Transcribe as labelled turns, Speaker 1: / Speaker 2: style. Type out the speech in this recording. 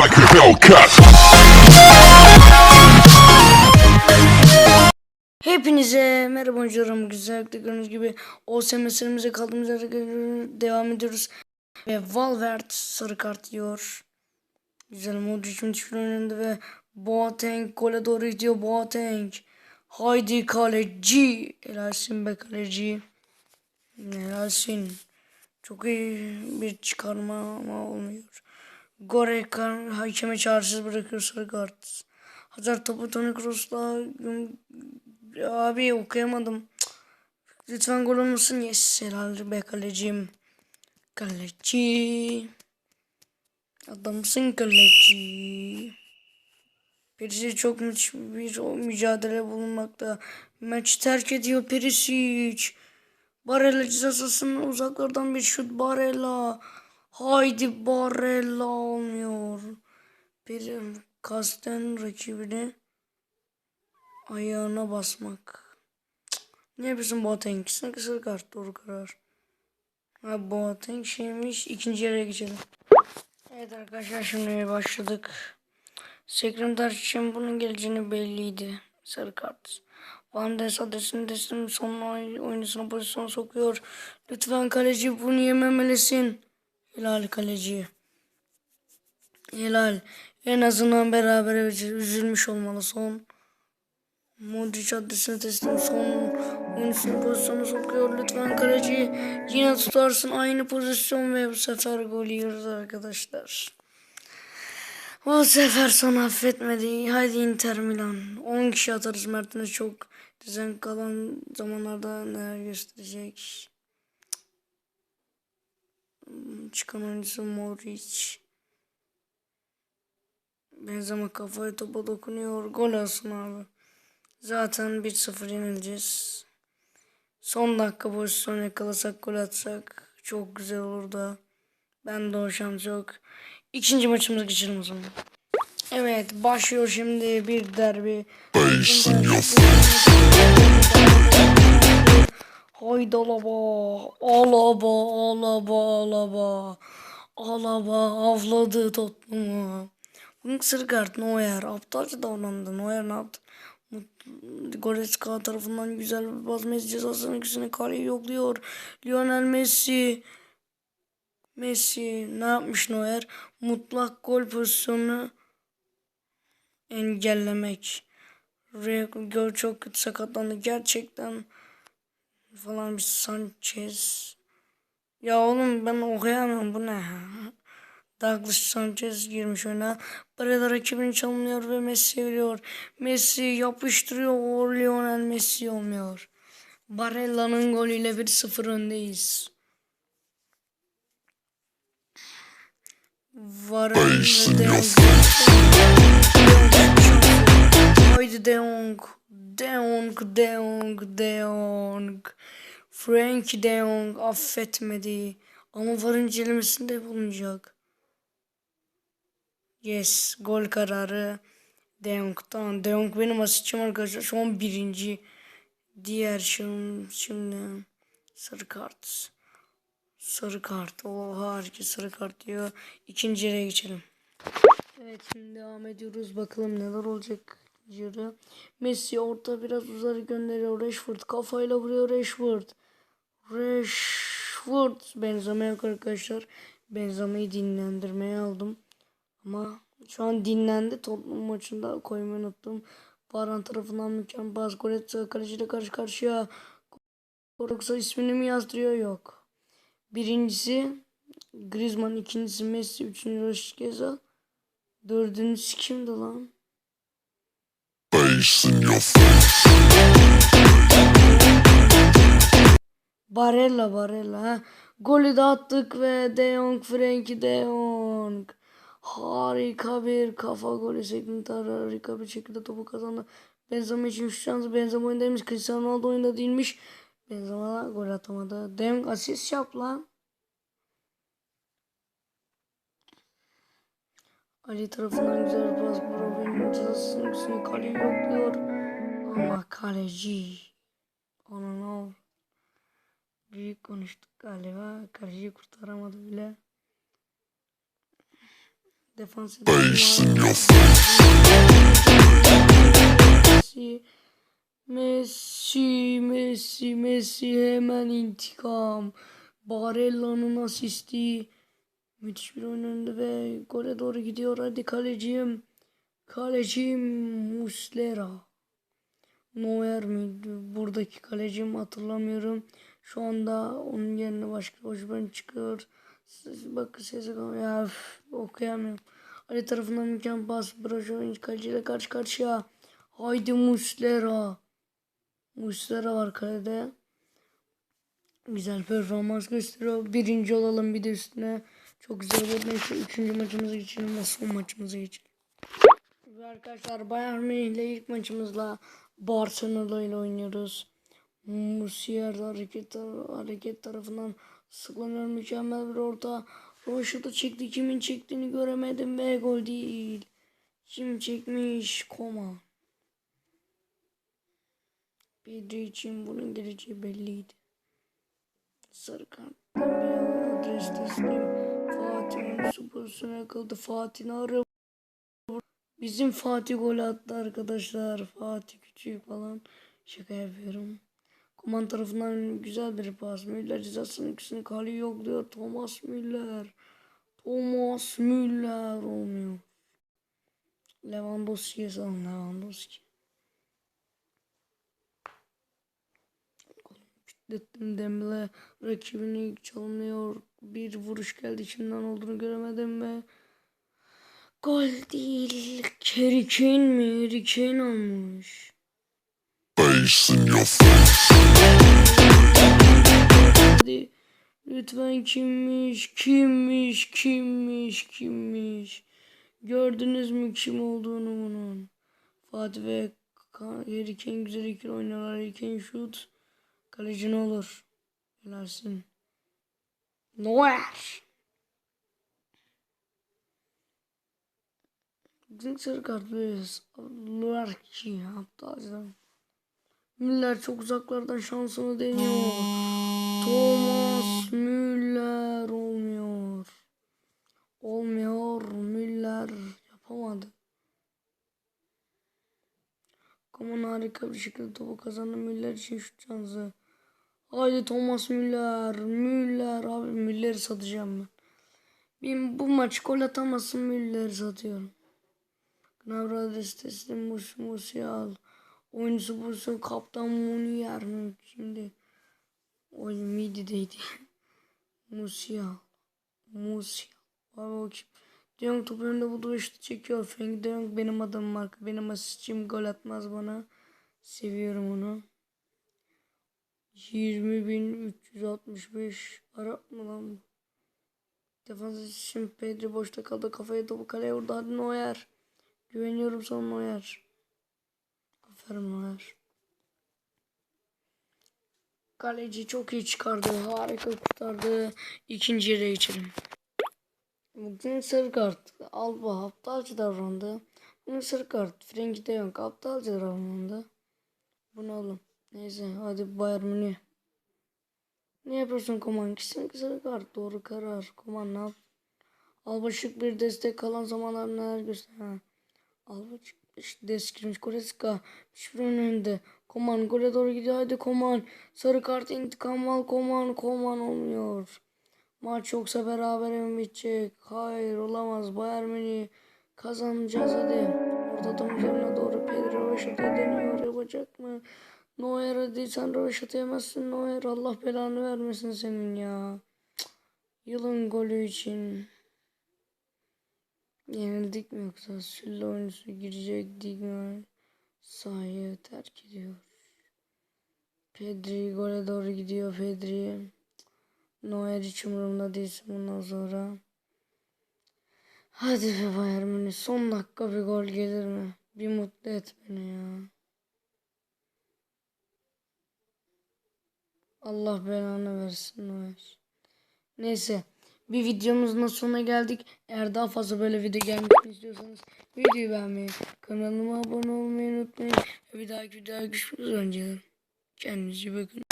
Speaker 1: like a Hellcat.
Speaker 2: Hepinize merhaba oyuncularım. Güzellikle gördüğünüz gibi OSM meselemize kaldığımız yerde devam ediyoruz. Ve Valverde sarı kart yiyor. Güzel Modric müthiş bir önünde ve Boateng gole doğru gidiyor Boateng. Haydi kaleci. Helalsin be kaleci. Helalsin. Çok iyi bir çıkarma ama olmuyor. Gorekan hakeme çaresiz bırakıyor sarı kart. Hazar topu Toni Kroos'la abi okuyamadım. Lütfen gol olmasın. Yes helal be kalecim. Kaleci. Adamsın kaleci. Perisic çok müthiş bir mücadele bulunmakta. Maç terk ediyor Perisic. Barella ceza sahasının uzaklardan bir şut Barella. Haydi Barella olmuyor. Bir kasten rakibini ayağına basmak. Ne yapıyorsun Boateng? Sana kısır kart doğru karar. Ha Boateng şeymiş. İkinci yere geçelim. Evet arkadaşlar şimdi başladık. Sekreter için bunun geleceğini belliydi. Sarı kart. Van Des adresini teslim son oy- oyuncusuna pozisyona sokuyor. Lütfen kaleci bunu yememelisin. Helal kaleci. Helal. En azından beraber üzülmüş olmalı son. Modric adresini teslim son oyuncusunu pozisyona sokuyor. Lütfen kaleci yine tutarsın aynı pozisyon ve bu sefer gol yiyoruz arkadaşlar. Bu sefer son affetmedi. Haydi Inter Milan. 10 kişi atarız Mert'ine çok düzen kalan zamanlarda neler gösterecek. Çıkan oyuncusu Modric. Benzema kafaya topa dokunuyor. Gol olsun abi. Zaten 1-0 yenileceğiz. Son dakika pozisyon yakalasak gol atsak çok güzel olur da. Ben de o şans yok. İkinci maçımıza geçelim o zaman. Evet başlıyor şimdi bir derbi.
Speaker 1: Bass in your
Speaker 2: Haydi alaba. Alaba alaba alaba. Alaba avladı Tottenham'ı. Bunun sarı kart Neuer. Aptalca davrandı. Neuer ne yaptı? Goretzka tarafından güzel bir baz Messi cezasının ikisini kaleyi yokluyor. Lionel Messi. Messi ne yapmış Neuer? Mutlak gol pozisyonunu engellemek. Gol çok kötü sakatlandı. Gerçekten falan bir Sanchez. Ya oğlum ben okuyamıyorum bu ne ya? Douglas Sanchez girmiş oyuna. Barella rakibini çalınıyor ve Messi veriyor. Messi yapıştırıyor. Lionel Messi olmuyor. Barella'nın golüyle 1-0 öndeyiz. Varane
Speaker 1: Bass
Speaker 2: ve
Speaker 1: in
Speaker 2: De
Speaker 1: your
Speaker 2: Jong. Haydi De Jong. De Jong, De Jong, De Jong. Frank De Jong affetmedi. Ama var incelemesinde bulunacak. Yes. Gol kararı. De Jong'dan. De Jong benim asistçim arkadaşlar. Şu birinci. Diğer şimdi, şimdi sarı kart. Sarı kart. Oha herkes sarı kart diyor. İkinci yere geçelim. Evet şimdi devam ediyoruz. Bakalım neler olacak. Yarı. Messi orta biraz uzarı gönderiyor. Rashford kafayla vuruyor Rashford. Rashford. Benzema yok arkadaşlar. Benzema'yı dinlendirmeye aldım. Ama şu an dinlendi. Tottenham maçında koymayı unuttum. Baran tarafından mükemmel pas. Goretzka kaleciyle karşı karşıya. Yoksa ismini mi yazdırıyor? Yok. Birincisi Griezmann, ikincisi Messi, üçüncü Rashica. Dördüncüsü kimdi lan? Barella, Barella. Golü de attık ve De Jong, Frenkie De Jong. Harika bir kafa golü şeklinde harika bir şekilde topu kazandı. Benzema için şu şansı Benzema oyundaymış. Cristiano Ronaldo oyunda değilmiş. Benzema gol atamadı. De Jong asist yap lan. Ali tarafından güzel bir pas. Cezasının üstüne kaleyi yokluyor. Ama kaleci. Onun ol. Büyük konuştuk galiba. Kaleciyi kurtaramadı bile. defans Messi, Messi, Messi, Messi hemen intikam. Barella'nın asisti. Müthiş bir oyun önünde ve gole doğru gidiyor. Hadi kaleciyim. Kaleciyim Muslera. Neuer miydi? Buradaki kalecim hatırlamıyorum. Şu anda onun yerine başka hocadan çıkıyor. Bakın sesi ya üf, okuyamıyorum. Ali tarafından mükemmel pas. Brajovic kaleciyle karşı karşıya. Haydi Muslera. Muslera var kalede. Güzel performans gösteriyor. Birinci olalım bir de üstüne. Çok güzel oldu. Neyse üçüncü maçımıza geçelim ve son maçımıza geçelim. Ve arkadaşlar Bayern Münih ile ilk maçımızla Barcelona ile oynuyoruz. Musier hareket, hareket tarafından sıklanıyor. Mükemmel bir orta. Roşat'ı çekti. Kimin çektiğini göremedim ve gol değil. Kim çekmiş? Koma. Pedri için bunun geleceği belliydi. Sarı bir adres teslim. Fatih'in pozisyonu yakaladı. Fatih'in arı. Bizim Fatih gol attı arkadaşlar. Fatih küçük falan. Şaka yapıyorum. Koman tarafından güzel bir pas. Müller cezasının ikisini kale yok diyor. Thomas Müller. Thomas Müller olmuyor. Lewandowski'ye salın Lewandowski. Kütlettim Dembele rakibini çalmıyor. Bir vuruş geldi içimden olduğunu göremedim ve gol değil. Mi? Harry Kane almış.
Speaker 1: face in your face.
Speaker 2: Lütfen kimmiş, kimmiş, kimmiş, kimmiş. Gördünüz mü kim olduğunu bunun? Fatih ve Kane güzel ikili oynuyorlar. Harry Kane şut. Kaleci ne olur? Helalsin. Neuer. Bizim sarı kart veriyoruz. Luarki aptalca. Müller çok uzaklardan şansını deniyor. Thomas Müller olmuyor. Olmuyor. Müller yapamadı. Koman harika bir şekilde topu kazandı. Müller için şut şansı. Haydi Thomas Müller. Müller. Abi Müller'i satacağım ben. Ben bu maç gol atamazsın Müller'i satıyorum. Gnabry adresi teslim Mus Musial. Oyuncusu bulsun kaptan Munier mi? Şimdi oyun midideydi. Musial. Musial. Abi o kim? Jong topu önünde buldu ve şutu çekiyor. Frank Jong benim adamım marka. Benim asistçim gol atmaz bana. Seviyorum onu. 20.365 Arap mı lan bu? Defans için Pedri boşta kaldı. Kafayı topu kaleye vurdu. Hadi Neuer. Güveniyorum sana Neuer. Aferin Neuer. Kaleci çok iyi çıkardı. Harika kurtardı. İkinci yere geçelim. Bugün sarı kart. Alba aptalca davrandı. Bugün sarı kart. Frenkie de Jong aptalca davrandı. Bu ne? Neyse hadi Bayern Münih. Ne yapıyorsun Koman? Kesinlikle sarı kart. Doğru karar. Koman ne yap? Alba şık bir destek kalan zamanlar neler göster. Alba çıkmış. Deskirmiş. Koreska. Hiçbir önünde. Koman gole doğru gidiyor. Hadi Koman. Sarı kart intikam al. Koman. Koman olmuyor. Maç yoksa beraber mi bitecek? Hayır olamaz. Bayern Münih kazanacağız hadi. Orada tam üzerine doğru Pedro Roşat'a deniyor. Yapacak mı? Neuer hadi sen Roşat'a yemezsin Neuer. Allah belanı vermesin senin ya. Yılın golü için. Yenildik mi yoksa? Sülle oyuncusu girecek Digmer. Sahayı terk ediyor. Pedri gole doğru gidiyor Pedri. Neuer hiç umurumda değilsin bundan sonra. Hadi be Bayern Münih son dakika bir gol gelir mi? Bir mutlu et beni ya. Allah belanı versin Neuer. Neyse bir videomuzun sonuna geldik. Eğer daha fazla böyle video gelmesini istiyorsanız videoyu beğenmeyi, kanalıma abone olmayı unutmayın. Bir dahaki videoda görüşmek üzere. Kendinize bakın.